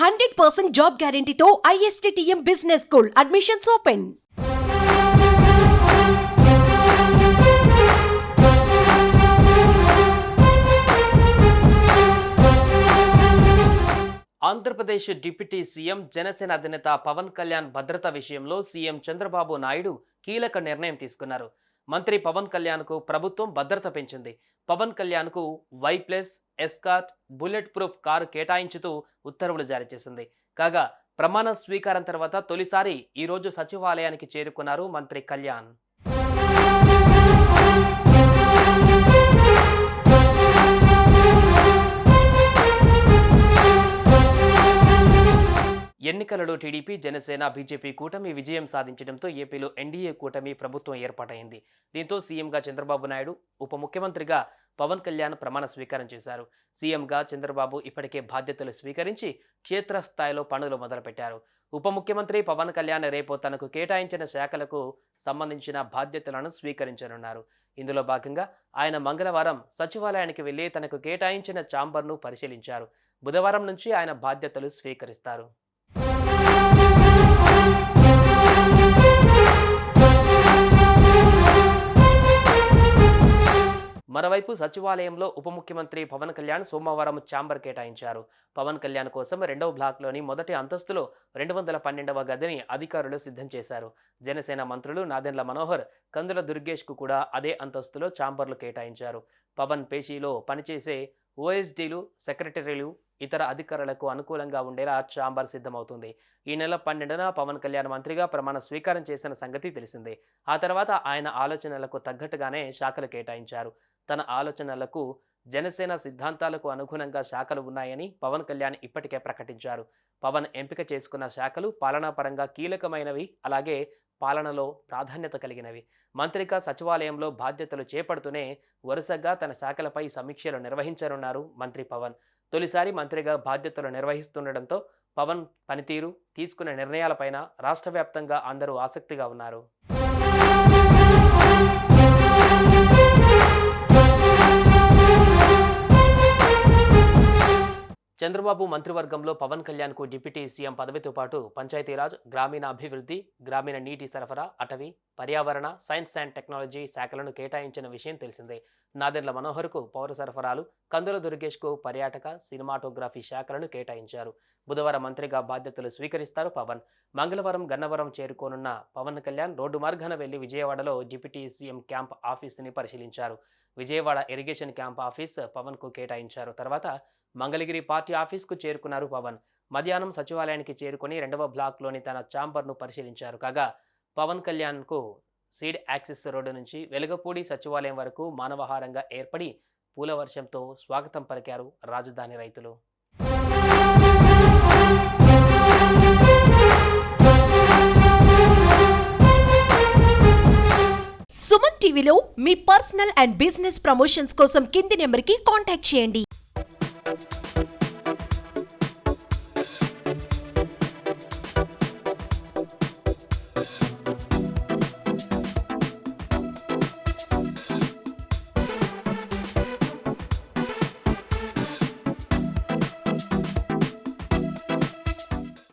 Hundred percent job గ్యారంటీతో ISTTM business school. Admissions open Andhra Pradesh deputy CM Jana Sena అధినేత పవన్ కళ్యాణ్ భద్రత విషయంలో CM Chandrababu Naidu కీలక నిర్ణయం తీసుకున్నారు. మంత్రి పవన్ కళ్యాణ్కు ప్రభుత్వం భద్రత పెంచింది. పవన్ కళ్యాణ్కు Y plus escort bullet proof car కేటాయించుతూ ఉత్తర్వులు జారీ చేసింది. కాగా ప్రమాణ స్వీకారం తర్వాత తొలిసారి ఈరోజు సచివాలయానికి చేరుకున్నారు మంత్రి కళ్యాణ్. ఎన్నికలలో టీడీపీ జనసేన బీజేపీ కూటమి విజయం సాధించడంతో ఏపీలో ఎన్డీఏ కూటమి ప్రభుత్వం ఏర్పాటైంది. దీంతో సీఎంగా చంద్రబాబు నాయుడు ఉప ముఖ్యమంత్రిగా పవన్ కళ్యాణ్ ప్రమాణ స్వీకారం చేశారు. సీఎంగా చంద్రబాబు ఇప్పటికే బాధ్యతలు స్వీకరించి క్షేత్రస్థాయిలో పనులు మొదలుపెట్టారు. ఉప ముఖ్యమంత్రి పవన్ కళ్యాణ్ రేపు తనకు కేటాయించిన శాఖలకు సంబంధించిన బాధ్యతలను స్వీకరించనున్నారు. ఇందులో భాగంగా ఆయన మంగళవారం సచివాలయానికి వెళ్ళి తనకు కేటాయించిన ఛాంబర్ను పరిశీలించారు. బుధవారం నుంచి ఆయన బాధ్యతలు స్వీకరిస్తారు. మరోవైపు సచివాలయంలో ఉప ముఖ్యమంత్రి పవన్ కళ్యాణ్ సోమవారం ఛాంబర్ కేటాయించారు. పవన్ కళ్యాణ్ కోసం రెండవ బ్లాక్లోని మొదటి అంతస్తులో రెండు వందల పన్నెండవ గదిని అధికారులు సిద్ధం చేశారు. జనసేన మంత్రులు నాదెండ్ల మనోహర్ కందుల దుర్గేష్కు కూడా అదే అంతస్తులో ఛాంబర్లు కేటాయించారు. పవన్ పేషీలో పనిచేసే ఓఎస్డీలు సెక్రటరీలు ఇతర అధికారులకు అనుకూలంగా ఉండేలా ఛాంబర్ సిద్ధమవుతుంది. ఈ నెల పన్నెండున పవన్ కళ్యాణ్ మంత్రిగా ప్రమాణ స్వీకారం చేసిన సంగతి తెలిసిందే. ఆ తర్వాత ఆయన ఆలోచనలకు తగ్గట్టుగానే శాఖలు కేటాయించారు. తన ఆలోచనలకు జనసేన సిద్ధాంతాలకు అనుగుణంగా శాఖలు ఉన్నాయని పవన్ కళ్యాణ్ ఇప్పటికే ప్రకటించారు. పవన్ ఎంపిక చేసుకున్న శాఖలు పాలనాపరంగా కీలకమైనవి అలాగే పాలనలో ప్రాధాన్యత కలిగినవి. మంత్రిగా సచివాలయంలో బాధ్యతలు చేపడుతూనే వరుసగా తన శాఖలపై సమీక్షలు నిర్వహించనున్నారు మంత్రి పవన్. తొలిసారి మంత్రిగా బాధ్యతలు నిర్వహిస్తుండటంతో పవన్ పనితీరు తీసుకున్న నిర్ణయాలపైన రాష్ట్ర వ్యాప్తంగా అందరూ ఆసక్తిగా ఉన్నారు. చంద్రబాబు మంత్రివర్గంలో పవన్ కళ్యాణ్కు డిప్యూటీ సీఎం పదవితో పాటు పంచాయతీరాజ్ గ్రామీణ అభివృద్ధి గ్రామీణ నీటి సరఫరా అటవీ పర్యావరణ సైన్స్ అండ్ టెక్నాలజీ శాఖలను కేటాయించిన విషయం తెలిసిందే. నాదెండ్ల మనోహర్కు పౌర సరఫరాలు కందుల దుర్గేష్కు పర్యాటక సినిమాటోగ్రఫీ శాఖలను కేటాయించారు. బుధవారం మంత్రిగా బాధ్యతలు స్వీకరిస్తారు పవన్. మంగళవారం గన్నవరం చేరుకోనున్న పవన్ కళ్యాణ్ రోడ్డు మార్గాన వెళ్ళి విజయవాడలో డిప్యూటీ సీఎం క్యాంప్ ఆఫీసుని పరిశీలించారు. విజయవాడ ఇరిగేషన్ క్యాంప్ ఆఫీస్ పవన్కు కేటాయించారు. తర్వాత మంగళగిరి పార్టీ ఆఫీస్కు చేరుకున్నారు పవన్. మధ్యాహ్నం సచివాలయానికి చేరుకొని రెండవ బ్లాక్లోని తన ఛాంబర్ను పరిశీలించారు. కాగా పవన్ కళ్యాణ్కు సీడ్ యాక్సిస్ రోడ్డు నుంచి వెలుగపూడి సచివాలయం వరకు మానవహారంగా ఏర్పడి పూల వర్షంతో స్వాగతం పలికారు రాజధాని రైతులు. సుమన్ టీవీలో మీ పర్సనల్ అండ్ బిజినెస్ ప్రమోషన్స్ కోసం కింది నెంబర్కి కాంటాక్ట్ చేయండి.